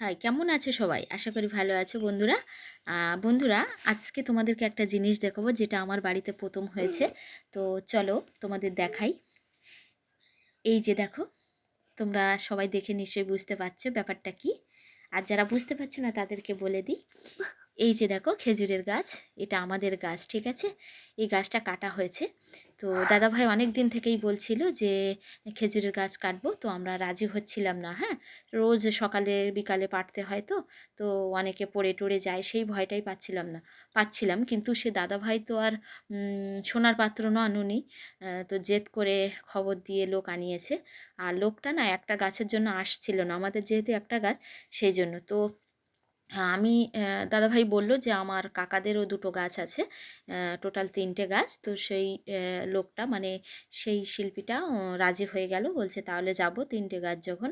High, কেমন আছো সবাই? আশা করি ভালো আছো বন্ধুরা। বন্ধুরা, আজকে তোমাদেরকে একটা জিনিস দেখাবো, যেটা আমার বাড়িতে প্রথম হয়েছে। তো চলো তোমাদের দেখাই। এই যে দেখো, তোমরা সবাই দেখে নিশ্চয়ই বুঝতে পারছ ব্যাপারটা কি। আর যারা বুঝতে পারছ না, তাদেরকে বলে দিই। এই যে দেখো, খেজুরের গাছ, এটা আমাদের গাছ, ঠিক আছে? এই গাছটা কাটা হয়েছে। তো দাদাভাই অনেক দিন থেকেই বলছিল যে, খেজুরের গাছ কাটবো, তো আমরা রাজি হচ্ছিলাম না হ্যাঁ? রোজ সকালে বিকালে পাড়তে হয় তো তো অনেকে পড়ে টড়ে যায়, সেই ভয়টাই পাচ্ছিলাম না, পাচ্ছিলাম। কিন্তু সে দাদাভাই তো আর সোনার পাত্র নন উনি তো জেদ করে খবর দিয়ে লোক আনিয়েছে। আর লোকটা না একটা গাছের জন্য আসছিল না, আমাদের যেহেতু একটা গাছ, সেই জন্য। তো আমি দাদাভাই বলল যে, আমার কাকাদেরও দুটো গাছ আছে টোটাল তিনটে গাছ। তো সেই লোকটা মানে সেই শিল্পীটা রাজি হয়ে গেল। বলছে, তাহলে যাব তিনটে গাছ যখন।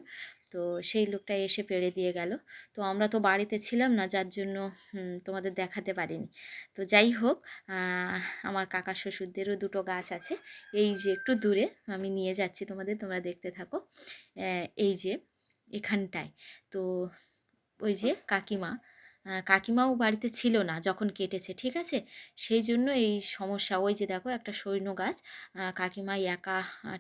তো সেই লোকটা এসে পেড়ে দিয়ে গেল। তো আমরা তো বাড়িতে ছিলাম না, যার জন্য তোমাদের দেখাতে পারিনি। তো যাই হোক আমার কাকা শ্বশুরদেরও দুটো গাছ আছে। এই যে, একটু দূরে, আমি নিয়ে যাচ্ছি তোমাদের, তোমরা দেখতে থাকো। এই যে, এখানটায়। তো ওই যে কাকিমা। কাকিমাও বাড়িতে ছিল না যখন কেটেছে, ঠিক আছে? সেই জন্য এই সমস্যা। ওই যে দেখো একটা সৈন্য গাছ কাকিমা একা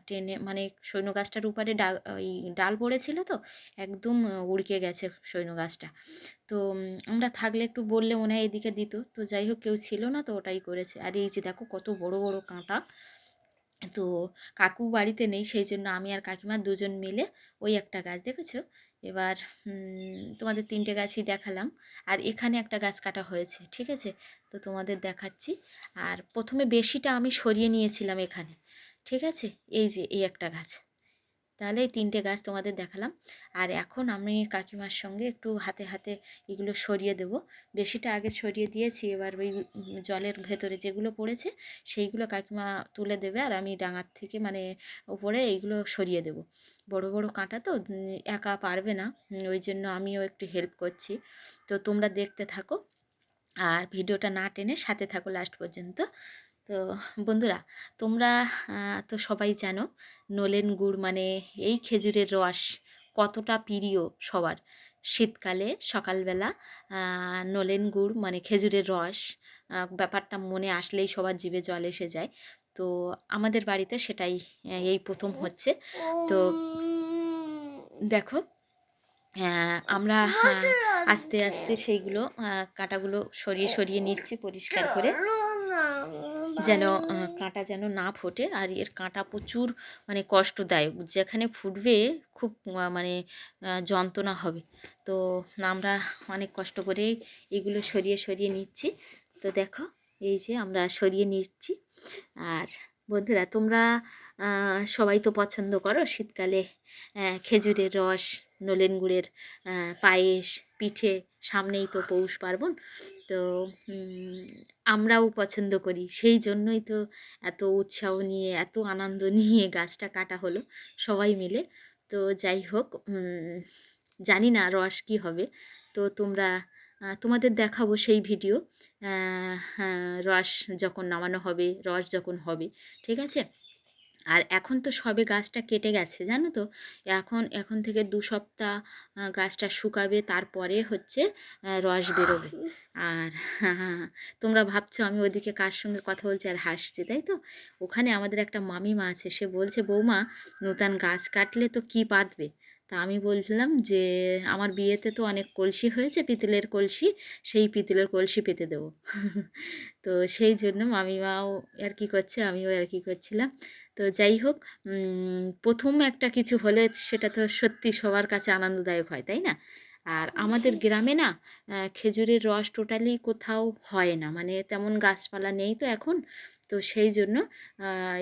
টেনে মানে সৈন্য গাছটার উপরে ডাল ওই ডাল পড়েছিল তো, একদম উড়কে গেছে সৈন্য গাছটা। তো আমরা থাকলে একটু বললে মনে হয় এদিকে দিত। তো যাই হোক, কেউ ছিল না তো ওটাই করেছে। আর এই যে দেখো কত বড় বড় কাঁটা। তো কাকু বাড়িতে নেই, সেই জন্য আমি আর কাকিমা দুজন মিলে ওই একটা গাছ, দেখেছ? এবার তোমাদের তিনটে গাছই দেখালাম। আর এখানে একটা গাছ কাটা হয়েছে, ঠিক আছে? তো তোমাদের দেখাচ্ছি। আর প্রথমে বেশিটা আমি সরিয়ে নিয়েছিলাম এখানে, ঠিক আছে? এই যে, এই একটা গাছ। তাহলে এই তিনটে গাছ তোমাদের দেখালাম। আর এখন আমি কাকিমার সঙ্গে একটু হাতে হাতে এগুলো সরিয়ে দেব। বেশিটা আগে সরিয়ে দিয়েছি, এবার ওই জলের ভেতরে যেগুলো পড়েছে সেইগুলো কাকিমা তুলে দেবে আর আমি ডাঙার থেকে মানে উপরে এইগুলো সরিয়ে দেব। বড় বড় কাঁটা তো একা পারবে না। ওই জন্য আমিও একটু হেল্প করছি। তো তোমরা দেখতে থাকো। আর ভিডিওটা না টেনে সাথে থাকো লাস্ট পর্যন্ত। তো বন্ধুরা, তোমরা তো সবাই জানো, নলেন গুড় মানে এই খেজুরের রস কতটা প্রিয় সবার। শীতকালে, সকালবেলা নলেন গুড় মানে খেজুরের রস ব্যাপারটা মনে আসলেই সবার জীবে জল এসে যায়। তো আমাদের বাড়িতে সেটাই এই প্রথম হচ্ছে। তো দেখো আমরা আস্তে আস্তে সেইগুলো কাঁটাগুলো সরিয়ে সরিয়ে নিচ্ছি পরিষ্কার করে। যেন কাঁটা যেন না ফোটে আর এর কাঁটা প্রচুর মানে কষ্টদায়ক। যেখানে ফুটবে খুব মানে যন্ত্রণা হবে। তো আমরা অনেক কষ্ট করে এগুলো সরিয়ে সরিয়ে নিচ্ছি। তো দেখো, এই যে আমরা সরিয়ে নিচ্ছি। আর বন্ধুরা, তোমরা সবাই তো পছন্দ করো শীতকালে খেজুরের রস, নলেন গুড়ের পায়েস, পিঠে, সামনেই তো পৌষ পার্বণ। তো আমরাও পছন্দ করি। সেই জন্যই তো এত উৎসাহ নিয়ে, এত আনন্দ নিয়ে গাছটা কাটা হলো সবাই মিলে। তো যাই হোক জানি না রস কী হবে। তো তোমরা তোমাদের দেখাবো সেই ভিডিও। হ্যাঁ, রস যখন নামানো হবে রস যখন হবে ঠিক আছে? আর এখন তো সবে গাছটা কেটে গেছে জানো তো? এখন এখন থেকে দু সপ্তাহ গাছটা শুকাবে তারপরে হচ্ছে রস বেরোবে। আর তোমরা ভাবছ আমি ওদিকে কার সঙ্গে কথা বলছি আর হাসছি তাই তো? ওখানে আমাদের একটা মামিমা আছে সে বলছে বৌমা নূতন গাছ কাটলে তো কি পাতবে তা আমি বললাম যে আমার বিয়েতে তো অনেক কলসি হয়েছে পিতলের কলসি সেই পিতলের কলসি পেতে দেবো। তো সেই জন্য মামিমাও আর কি করছে আমিও আর কি করছিলাম। তো যাই হোক প্রথম একটা কিছু হলে সেটা তো সত্যি সবার কাছে আনন্দদায়ক হয় তাই না? আর আমাদের গ্রামে না খেজুরের রস টোটালি কোথাও হয় না মানে তেমন গাছপালা নেই তো এখন। তো সেই জন্য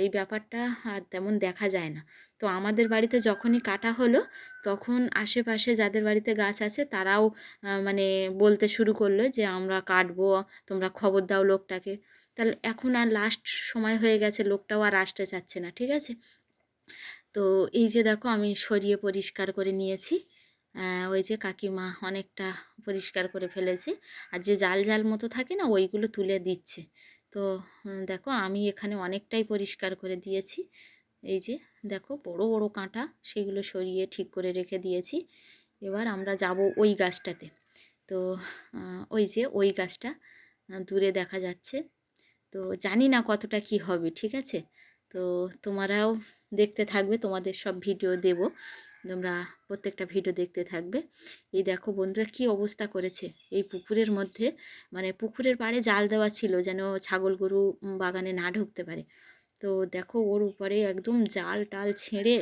এই ব্যাপারটা আর তেমন দেখা যায় না। তো আমাদের বাড়িতে যখনই কাটা হলো, তখন আশেপাশে যাদের বাড়িতে গাছ আছে তারাও মানে বলতে শুরু করল যে আমরা কাটবো, তোমরা খবর দাও লোকটাকে। তাহলে এখন আর লাস্ট সময় হয়ে গেছে, লোকটাও আর আসতে চাচ্ছে না, ঠিক আছে? তো এই যে দেখো আমি সরিয়ে পরিষ্কার করে নিয়েছি। ওই যে কাকিমা অনেকটা পরিষ্কার করে ফেলেছে। আর যে জাল জাল মতো থাকে না, ওইগুলো তুলে দিচ্ছে। তো দেখো আমি এখানে অনেকটাই পরিষ্কার করে দিয়েছি। এই যে দেখো বড় বড় কাঁটা সেগুলো সরিয়ে ঠিক করে রেখে দিয়েছি। এবার আমরা যাব ওই গাছটাতে। তো ওই যে ওই গাছটা দূরে দেখা যাচ্ছে। তো জানি না কতটা কি হবে, ঠিক আছে? তো তোমরাও দেখতে থাকবে, তোমাদের সব ভিডিও দেব। তোমরা প্রত্যেকটা ভিডিও দেখতে থাকবে। এই দেখো বন্ধুরা কি অবস্থা করেছে। এই পুকুরের মধ্যে মানে পুকুরের পাড়ে জাল দেওয়া ছিল যেন ছাগল গরু বাগানে না ঢুকতে পারে। তো দেখো ওর উপরে একদম জাল টাল ছিঁড়ে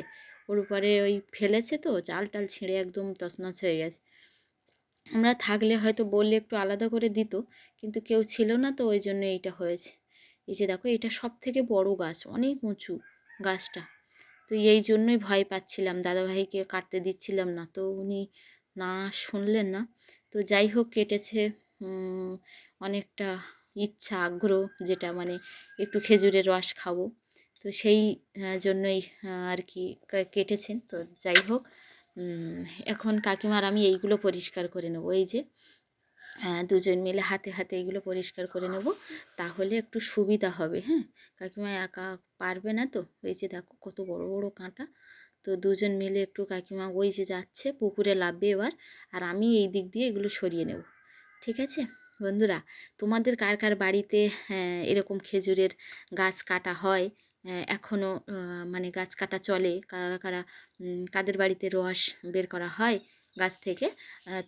ওর উপরে ওই ফেলেছে তো, জাল টাল ছিঁড়ে একদম তছনছ হয়ে গেছে। আমরা থাকলে হয়তো বললে একটু আলাদা করে দিত, কিন্তু কেউ ছিল না তো ওই জন্য এইটা হয়েছে। এই যে দেখো, এটা সব থেকে বড় গাছ, অনেক উঁচু গাছটা। তো এই জন্যই ভয় পাচ্ছিলাম, দাদাভাইকে কাটতে দিচ্ছিলাম না তো উনি না শুনলেন না। তো যাই হোক, কেটেছে অনেকটা ইচ্ছা, আগ্রহ যেটা মানে একটু খেজুরের রস খাব। তো সেই জন্যই আর কি কেটেছেন। তো যাই হোক এখন কাকিমার আমি এইগুলো পরিষ্কার করে নেব। এই যে দুজন মিলে হাতে হাতে এগুলো পরিষ্কার করে নেব। তাহলে একটু সুবিধা হবে হ্যাঁ? কাকিমা একা পারবে না তো? এই যে দেখো কত বড় বড় কাঁটা। তো দুজন মিলে একটু কাকিমা ওই যে যাচ্ছে, পুকুরে লাভবে এবার। আর আমি এই দিক দিয়ে এগুলো সরিয়ে নেব। ঠিক আছে? বন্ধুরা তোমাদের কার কার বাড়িতে হ্যাঁ, এরকম খেজুরের গাছ কাটা হয়? এখনও এখনও মানে গাছ কাটা চলে? কারা কারা কাদের বাড়িতে রস বের করা হয় গাছ থেকে?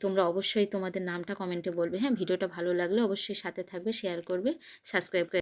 তোমরা অবশ্যই তোমাদের নামটা কমেন্টে বলবে। হ্যাঁ ভিডিওটা ভালো লাগলে অবশ্যই সাথে থাকবে শেয়ার করবে সাবস্ক্রাইব করে